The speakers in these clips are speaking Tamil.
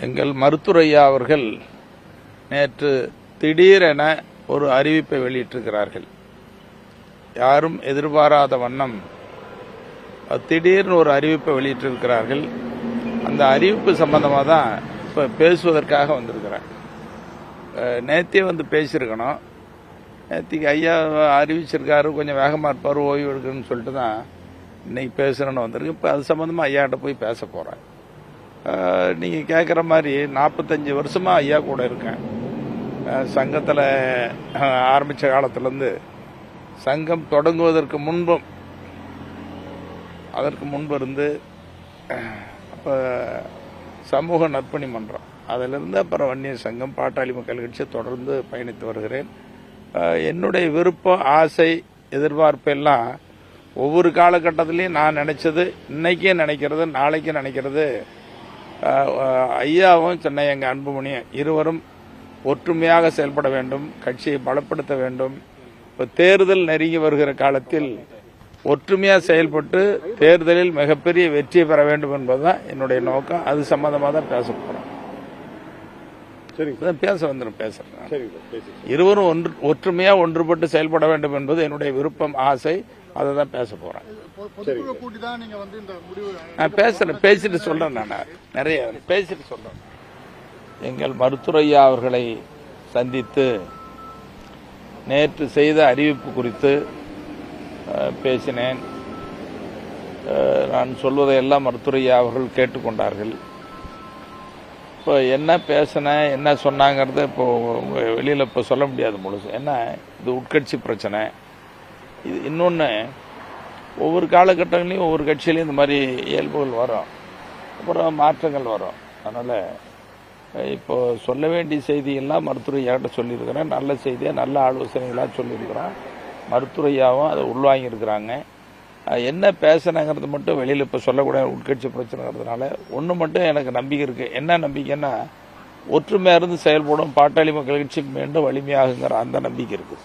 எங்கள் மருத்துரையா அவர்கள் நேற்று திடீரென ஒரு அறிவிப்பை வெளியிட்டிருக்கிறார்கள். யாரும் எதிர்பாராத வண்ணம் திடீர்னு ஒரு அறிவிப்பை வெளியிட்டிருக்கிறார்கள். அந்த அறிவிப்பு சம்பந்தமாக தான் இப்போ பேசுவதற்காக வந்திருக்கிறேன் நேற்றே நேத்தே வந்து பேசியிருக்கணும். நேத்திக்கு ஐயா அறிவிச்சிருக்காரு கொஞ்சம் வேகமாக இருப்பார் ஓய்வு எடுக்கணும்னு சொல்லிட்டு தான் இன்னைக்கு பேசுகிறேன்னு வந்திருக்கு. இப்போ அது சம்மந்தமாக ஐயாட்ட போய் பேச போகிறேன் நீங்கள் கேட்குற மாதிரி நாற்பத்தஞ்சு வருஷமாக ஐயா கூட இருக்கேன். சங்கத்தில் ஆரம்பித்த காலத்துலேருந்து சங்கம் தொடங்குவதற்கு முன்பும் அதற்கு முன்பு இருந்து அப்போ சமூக நற்பணி மன்றம். அதிலிருந்து அப்புறம் வன்னியர் சங்கம் பாட்டாளி மக்கள் கட்சி தொடர்ந்து பயணித்து வருகிறேன். என்னுடைய விருப்பம் ஆசை எதிர்பார்ப்பு எல்லாம் ஒவ்வொரு காலகட்டத்திலையும் நான் நினைச்சது இன்னைக்கே நினைக்கிறது நாளைக்கு நினைக்கிறது ஐயாவும் சென்னை எங்கள் அன்புமணியும் இருவரும் ஒற்றுமையாக செயல்பட வேண்டும் கட்சியை பலப்படுத்த வேண்டும். இப்போ தேர்தல் நெருங்கி வருகிற காலத்தில் ஒற்றுமையா செயல்பட்டு தேர்தலில் மிகப்பெரிய வெற்றி பெற வேண்டும் என்பதுதான் என்னுடைய நோக்கம். அது சம்பந்தமா தான் பேச இப்பதான் பேச வந்துடும் பேசுறேன் இருவரும் ஒன்று ஒற்றுமையா ஒன்றுபட்டு செயல்பட வேண்டும் என்பது என்னுடைய விருப்பம் ஆசை. அதை தான் பேச போறேன். பொ- பொதுக்குழு கூட்டி தான் நீங்க வந்து இந்த முடிவு நான் பேசுறேன். பேசிட்டு சொல்றேன் நான். நிறைய பேசிட்டு சொல்றேன். எங்கள் மருத்துரையா அவர்களை சந்தித்து நேற்று செய்த அறிவிப்பு குறித்து பேசினேன். நான் சொல்வதையெல்லாம் மருத்துரையா அவர்கள் கேட்டுக்கொண்டார்கள். இப்போ என்ன பேசினேன் என்ன சொன்னாங்கிறத இப்போ வெளியில் இப்போ சொல்ல முடியாது முழுசு. ஏன்னா இது உட்கட்சி பிரச்சனை. இது இன்னொன்று ஒவ்வொரு காலகட்டங்களையும் ஒவ்வொரு கட்சியிலையும் இந்த மாதிரி இயல்புகள் வரும். அப்புறம் மாற்றங்கள் வரும். அதனால் இப்போ சொல்ல வேண்டிய செய்தியெல்லாம் மருத்துவரையாட்ட சொல்லியிருக்கிறேன். நல்ல செய்தியாக நல்ல ஆலோசனைகளாக சொல்லியிருக்கிறோம். மருத்துவரையாவும் அதை உள்வாங்கியிருக்கிறாங்க. என்ன பேசுனங்கிறது மட்டும் வெளியில் இப்போ சொல்லக்கூடாது உட்கட்சி பிரச்சனைங்கிறதுனால. ஒன்று மட்டும் எனக்கு நம்பிக்கை இருக்குது என்ன நம்பிக்கைன்னா ஒற்றுமையாக இருந்து செயல்படும் பாட்டாளி மக்கள் கட்சி மீண்டும் வலிமையாகுங்கிற அந்த நம்பிக்கை இருக்குது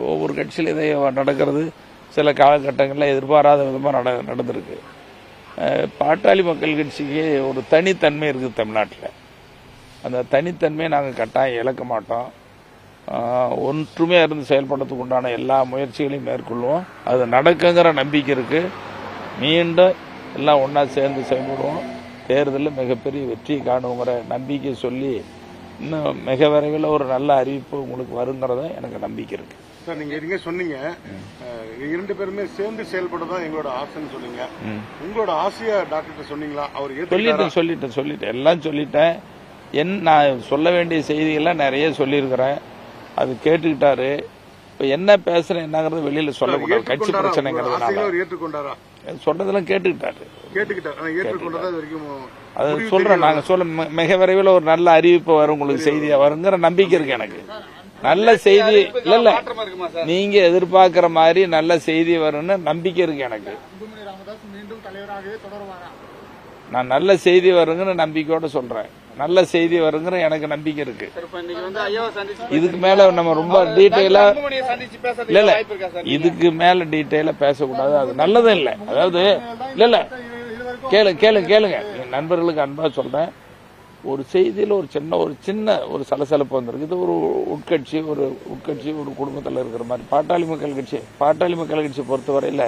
ஒவ்வொரு கட்சியில் இதை நடக்கிறது. சில காலகட்டங்களில் எதிர்பாராத விதமாக நட நடந்திருக்கு. பாட்டாளி மக்கள் கட்சிக்கு ஒரு தனித்தன்மை இருக்குது தமிழ்நாட்டில். அந்த தனித்தன்மையை நாங்கள் கட்டாயம் இழக்க மாட்டோம். அஹ் ஒற்றுமையாக இருந்து செயல்படுறதுக்கு உண்டான எல்லா முயற்சிகளையும் மேற்கொள்வோம். அது நடக்குங்கிற நம்பிக்கை இருக்குது மீண்டும் எல்லாம் ஒன்றா சேர்ந்து செயல்படுவோம். தேர்தலில் மிகப்பெரிய வெற்றி காணுங்கிற நம்பிக்கை சொல்லி இன்னும் மிக விரைவில் ஒரு நல்ல அறிவிப்பு உங்களுக்கு வருங்கிறத எனக்கு நம்பிக்கை இருக்கு. சார் நீங்க சொன்னீங்க. இரண்டு பேருமே சேர்ந்து செயல்படதான் எங்களோட ஆசைன்னு சொன்னீங்க. உங்களோட ஆசையா டாக்டர் சொன்னீங்களா? அவர்? சொல்லிட்டேன் சொல்லிட்டேன் சொல்லிட்டேன். எல்லாம் சொல்லிட்டேன். என் நான் சொல்ல வேண்டிய செய்திகள்லாம் நிறைய சொல்லியிருக்கிறேன். அது கேட்டுக்கிட்டாரு. இப்போ என்ன பேசுறேன் என்னங்கிறது வெளியில சொல்லக்கூடாது கட்சி ஏற்றுக்கொண்டாரா? சொன்னதெல்லாம் கேட்டுக்கிட்டாரு. அது சொல்றேன். நாங்க சொல்ல மிக விரைவில் ஒரு நல்ல அறிவிப்பு வரும் உங்களுக்கு செய்தியா வருங்கிற நம்பிக்கை இருக்கு எனக்கு. நல்ல செய்தி இல்ல இல்ல. நீங்க எதிர்பார்க்கிற மாதிரி நல்ல செய்தி வரும்னு நம்பிக்கை இருக்கு எனக்கு. நான் நல்ல செய்தி வருங்கிற நம்பிக்கையோட சொல்றேன். நல்ல செய்தி வருங்கிற எனக்கு நம்பிக்கை இருக்கு. இதுக்கு மேல நம்ம ரொம்ப டீட்டெயிலா இல்ல இல்ல. இதுக்கு மேல டீட்டெயிலா பேசக்கூடாது. அது நல்லதும் இல்ல. அதாவது இல்ல இல்ல. கேளு கேளு கேளுங்க. நண்பர்களுக்கு அன்பா சொல்றேன். ஒரு செய்தியில ஒரு சின்ன ஒரு சின்ன ஒரு சலசலப்பு வந்திருக்கு. இது ஒரு உட்கட்சி ஒரு உட்கட்சி ஒரு குடும்பத்தில் இருக்கிற மாதிரி. பாட்டாளி மக்கள் கட்சி பாட்டாளி மக்கள் கட்சி பொறுத்தவரையில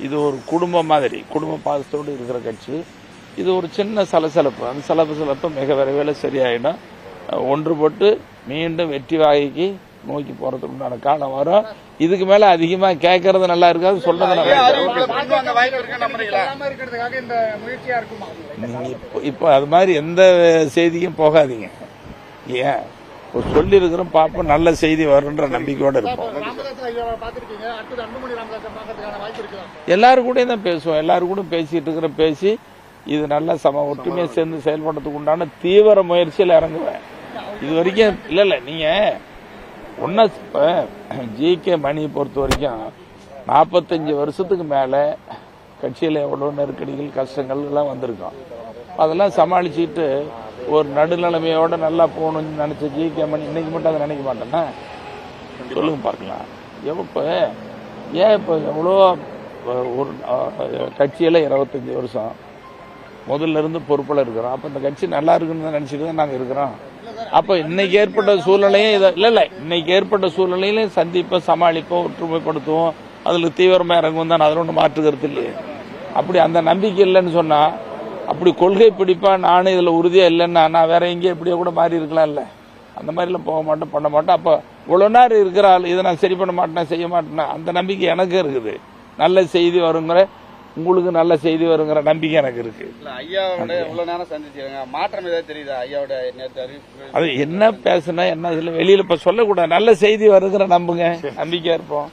இது ஒரு குடும்பம் மாதிரி குடும்ப பாசத்தோடு இருக்கிற கட்சி. இது ஒரு சின்ன சலசலப்பு. அந்த சலசலப்பு மிக விரைவில் சரியாயிடும். ஒன்றுபட்டு மீண்டும் வெற்றி வாகைக்கு நோக்கி போறதுக்கு உண்டான காலம் வரும். இதுக்கு மேல அதிகமா கேட்கறது நல்லா இருக்காது சொல்றது நல்லா நீங்க இப்போ அது மாதிரி எந்த செய்தியும் போகாதீங்க. ஏன்? இப்போ சொல்லியிருக்கிறோம் பார்ப்போம் நல்ல செய்தி வரும்ன்ற நம்பிக்கையோட இருப்போம். எல்லாரும் கூட தான் பேசுவோம். எல்லாரும் கூட பேசிட்டு இருக்கிற பேசி இது நல்ல சம ஒற்றுமையை சேர்ந்து செயல்படுறதுக்கு உண்டான தீவிர முயற்சியில் இறங்குவேன். இது வரைக்கும் இல்லை இல்லை நீங்கள் ஒன்றா இப்போ ஜி கே மணியை பொறுத்த வரைக்கும் நாற்பத்தஞ்சு வருஷத்துக்கு மேலே கட்சியில் எவ்வளோ நெருக்கடிகள் கஷ்டங்கள் எல்லாம் வந்திருக்கும். அதெல்லாம் சமாளிச்சுட்டு ஒரு நடுநிலைமையோட நல்லா போகணும்னு நினச்ச ஜி கே மணி இன்னைக்கு மட்டும் அதை நினைக்க மாட்டேன்னா சொல்லுங்க பார்க்கலாம். எப்போ ஏன் இப்போ எவ்வளோ ஒரு கட்சியில் இருபத்தஞ்சி வருஷம் முதல்ல இருந்து பொறுப்பில் இருக்கிறோம். அப்ப இந்த கட்சி நல்லா இருக்குன்னு நினைச்சிட்டு தான் நாங்க இருக்கிறோம். அப்ப இன்னைக்கு ஏற்பட்ட சூழ்நிலையும் இதை இல்ல இல்ல இன்னைக்கு ஏற்பட்ட சூழ்நிலையிலும் சந்திப்போம் சமாளிப்போம் ஒற்றுமைப்படுத்துவோம். அதுல தீவிரமா இறங்குவோம் தான் அதில் ஒன்று மாற்றுக்கிறது இல்லையே. அப்படி அந்த நம்பிக்கை இல்லைன்னு சொன்னா அப்படி கொள்கை பிடிப்பா நானும் இதுல உறுதியா இல்லைன்னா நான் வேற எங்கேயும் எப்படியோ கூட மாறி இருக்கலாம்ல. அந்த மாதிரிலாம் போக மாட்டேன் பண்ண மாட்டேன் அப்ப இவ்வளவு நேரம் இருக்கிற ஆள் இதை நான் சரி பண்ண மாட்டேன் செய்ய மாட்டேன். அந்த நம்பிக்கை எனக்கு இருக்குது. நல்ல செய்தி வருங்கிற உங்களுக்கு நல்ல செய்தி வருங்கிற நம்பிக்கை எனக்கு இருக்கு. இல்ல ஐயாவோட இவ்வளவு நேரம் சந்திச்சிருங்க மாற்றம் ஏதாவது தெரியுதா? ஐயாவோட அது என்ன பேசுனா என்ன வெளியில இப்ப சொல்லக்கூடாது. நல்ல செய்தி வருங்கிற நம்புங்க. நம்பிக்கையா இருப்போம்.